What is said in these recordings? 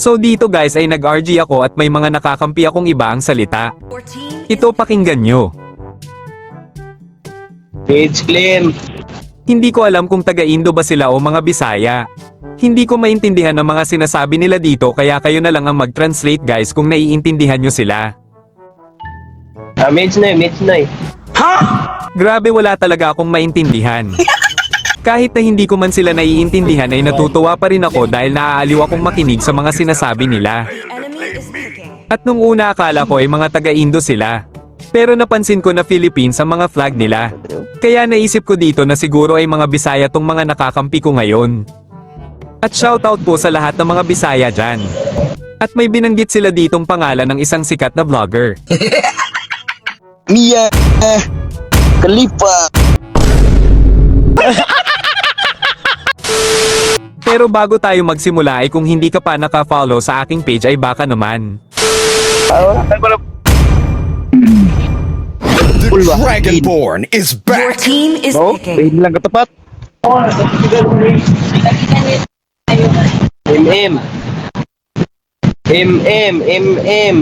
So dito guys ay nag-RG ako at may mga nakakampi akong iba ang salita. Ito pakinggan nyo. Page claim. Hindi ko alam kung taga-Indo ba sila o mga Bisaya. Hindi ko maintindihan ang mga sinasabi nila dito kaya kayo na lang ang mag-translate guys kung naiintindihan nyo sila. Ah, mage na eh, mage na eh. Grabe wala talaga akong maintindihan. Kahit na hindi ko man sila naiintindihan ay natutuwa pa rin ako dahil naaaliw akong makinig sa mga sinasabi nila. At nung una akala ko ay mga taga-Indo sila. Pero napansin ko na Philippines ang mga flag nila. Kaya naisip ko dito na siguro ay mga Bisaya tong mga nakakampi ko ngayon. At shoutout po sa lahat ng mga Bisaya dyan. At may binanggit sila ditong pangalan ng isang sikat na vlogger. Mia Khalifa. Pero bago tayo magsimula ay kung hindi ka pa naka-follow sa aking page ay baka naman. The Dragonborn is Your back! team is Oh, picking. lang katapat. MM. MM, MM.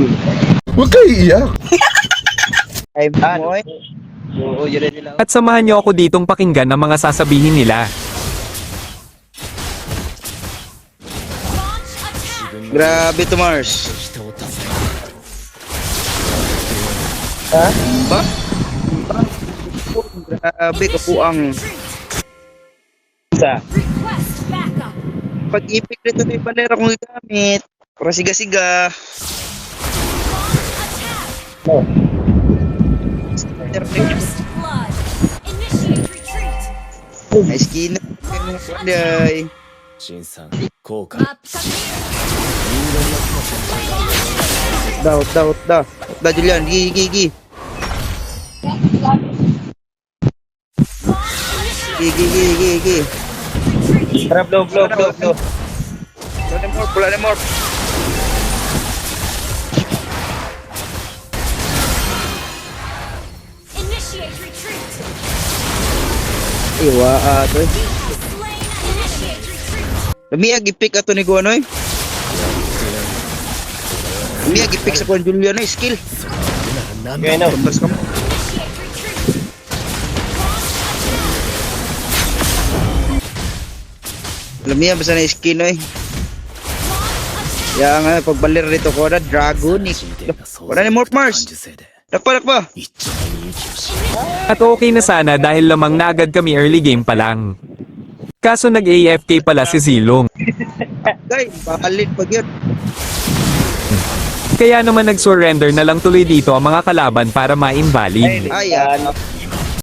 Huwag kayo iiyak! Ay, boy. Oo, yun rin nila. At samahan niyo ako ditong pakinggan ang mga sasabihin nila. Grabe to Mars. Ha? Ba? Grabe kapuang. Isa. Pag-ipik nito may banera kong gamit. Para siga-siga. Oh. May skin na. Panday. 新さん効果 Daw, daw, daw. Daw, Julian. Gigi, gigi. Gigi, gigi, gigi. Tara, blow, blow, blow, blow. More, wala na more. Initiate retreat. Iwa, ato. Initiate retreat. Lumiag, ipik ato ni Guanoy. Hindi, gipik sa kong Julio na eh, skill. Okay, no. Tumbas ka mo. Alam niya, basta na skin eh. Kaya nga, pagbalir nito ko na, Dragonic. Eh. Wala ni Morph Mars. Nakpa, nakpa. At okay na sana dahil lamang na kami early game pa lang. Kaso nag-AFK pala si Silong. Guy, bakalit pag yun. Kaya naman nag-surrender na lang tuloy dito ang mga kalaban para ma-invalid. Ay, ah,